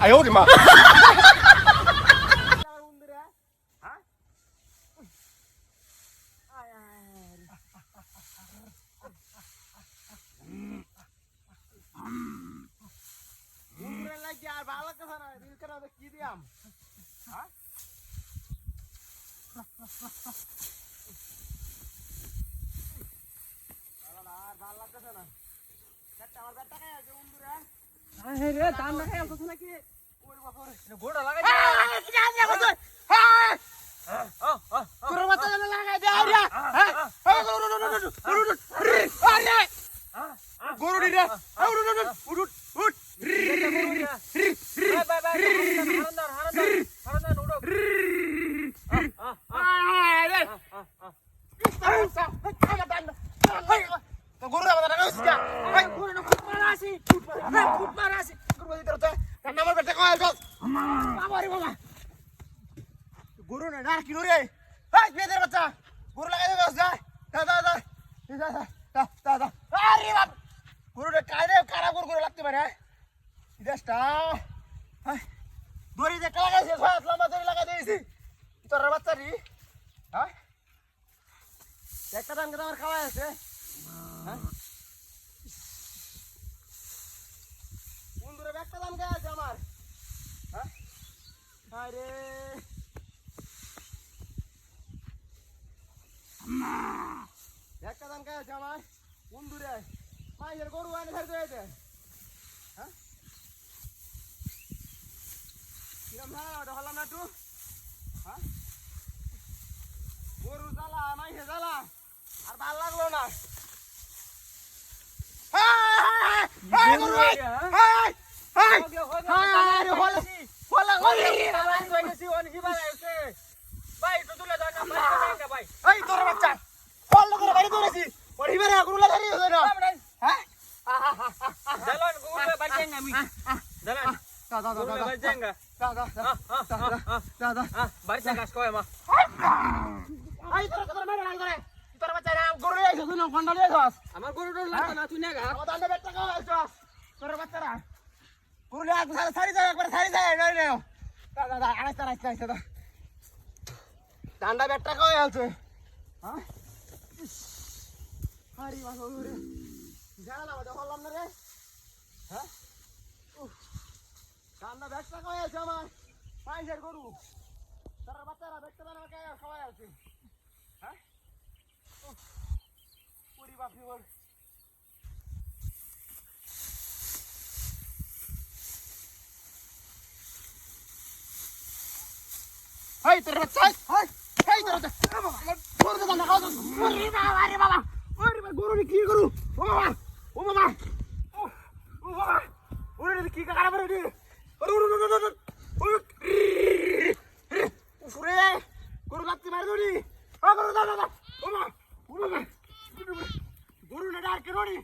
哎呦我的妈！ আর ভালো লাগতেছে না রিল করে কি দিয়াম হ্যাঁ আর ভালো লাগতেছে না চারটা আমার ব্যাটটা খাই আছে বন্ধুরা রে গরু না না, কি রে? বেদের বাচ্চা। গরু লাগাই দে বস যা। দা দা দা দা দা দা দা আরে বাপ। গরু রে কারে কারা গরু গরু লাগতে পারে দেশটা। দড়ি যে লাগাইছে হাত লম্বা দড়ি লাগাই দিয়েছি। তোর বাচ্চা রি। হ্যাঁ? একটা দাম আমার খাওয়া আছে। হ্যাঁ? কে আছে আমার। হ্যাঁ? আরে একটা দাম আছে আমার। বন্ধুরে মাইয়ের গরু আনে ফেরত হয়েছে হ্যাঁ? কিরম না ওটা হলাম না একটু? হ্যাঁ? গরু জ্বালা মাইহে জ্বালা। আর ভালো লাগল না। এই, এই, এই, গরু, এই, বাচ্চা, বাড়ি কাজ কয় মা এই, তোর তোর মেরে রান করে। তোর বাচ্চা না, গরু না, নিয়ে আমার গরু ডর লাগতো না তুই না গা তোর বাচ্চারা। গরু নিয়ে একবার সারি- সারি যায়, একবার সারি যায়, নয় নয়। দা, দা, দা, আড়াইশো, আড়াইশো, আড়াইশো, দা। দান্ডা বেটটা খাওয়া আইছো। হ্যাঁ? আরে বাবা, ওরে। জানালা মধ্যে হলাম না রে। হ্যাঁ? দান্ডা বেটটা খাওয়া আইছো আমার। পাঁচের গরু। তোর বাচ্চারা বেটটা দানা খাওয়া খাওয়া আইছে। হ্যাঁ? উফ। ওরে বাপরে ওর। হাই তোর হাই হাই তোর গরু তো না খাওয়া ওরে বাবা রে বাবা, ওরে বাবা গরু কি গরু? ও বাবা ও বাবা ও বাবা, ওরে রে, কি কারা বরে রে? ওরে ওরে ওরে ওরে ওরে উফরে গরু লাগতে মার দড়ি। ও গরু দাও দাও ও মা ও বাবা গরু না ডাক কে রড়ি